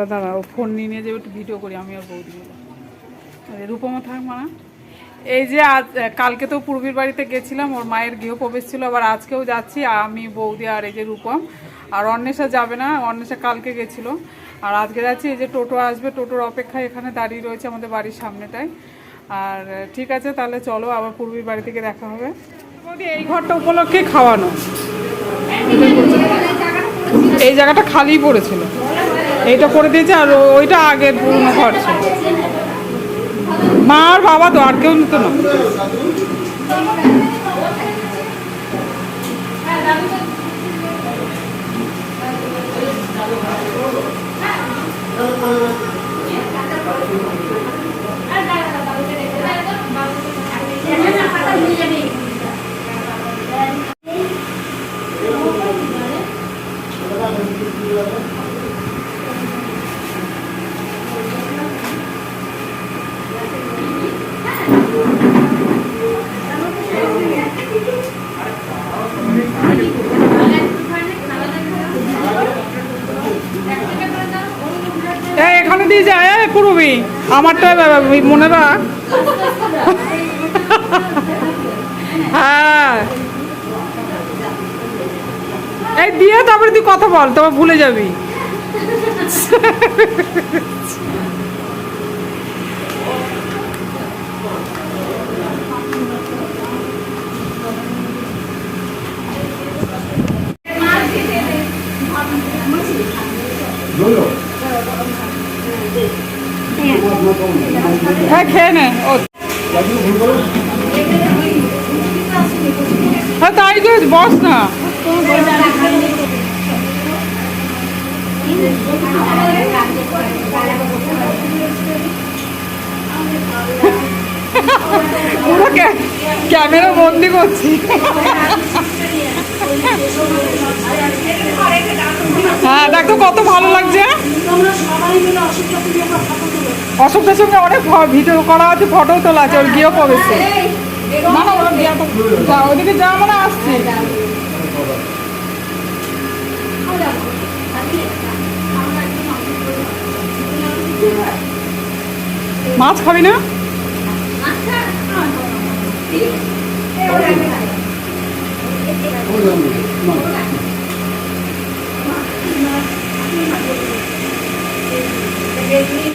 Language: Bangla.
দাঁড়া দাঁড়া ও ফোন নিয়ে নিয়ে যাবে, একটু ভিডিও করি, আমি আর বৌদি মিলে আরে, রূপমা থাক মানা এই যে আজ কালকে তো পূর্বীর বাড়িতে গেছিলাম, ওর মায়ের গৃহপ্রবেশ ছিল, আবার আজকেও যাচ্ছি, আমি, বৌদি আর এই যে রূপম। আর অন্বেষা যাবে না, অন্বেষা কালকে গেছিল। আর আজকে যাচ্ছি, এই যে টোটো আসবে, টোটোর অপেক্ষায় এখানে দাঁড়িয়ে রয়েছে আমাদের বাড়ির সামনেটায়। আর ঠিক আছে, তাহলে চলো, আবার পূর্বীর বাড়ি থেকে দেখা হবে। বৌদি, এই ঘরটা উপলক্ষে খাওয়ানো। এই জায়গাটা খালি পড়েছিল। এইটা করে দিয়েছে আর ওইটা আগের পুরনো ছিল। মা আর বাবা তো, আর কেউ নিত না। এই এখানে দিয়ে যায় পুরবি আমারটা মনে রাখ। হ্যাঁ। এই দিয়ে তারপরে তুই কথা বল তোমার ভুলে যাবি। হ্যাঁ খেয়ে নে। হ্যাঁ তাই তো বস না। পুরো ক্যামেরা বন্দি করছি। হ্যাঁ দেখো কত ভালো লাগছে। অশোকের সঙ্গে অনেক ভিডিও করা আছে ফটো তোলা আছে, ওর গিয়ে প্রবেশে না যা, ওদিকে যা মানে আসছে। মাছ খাবি না?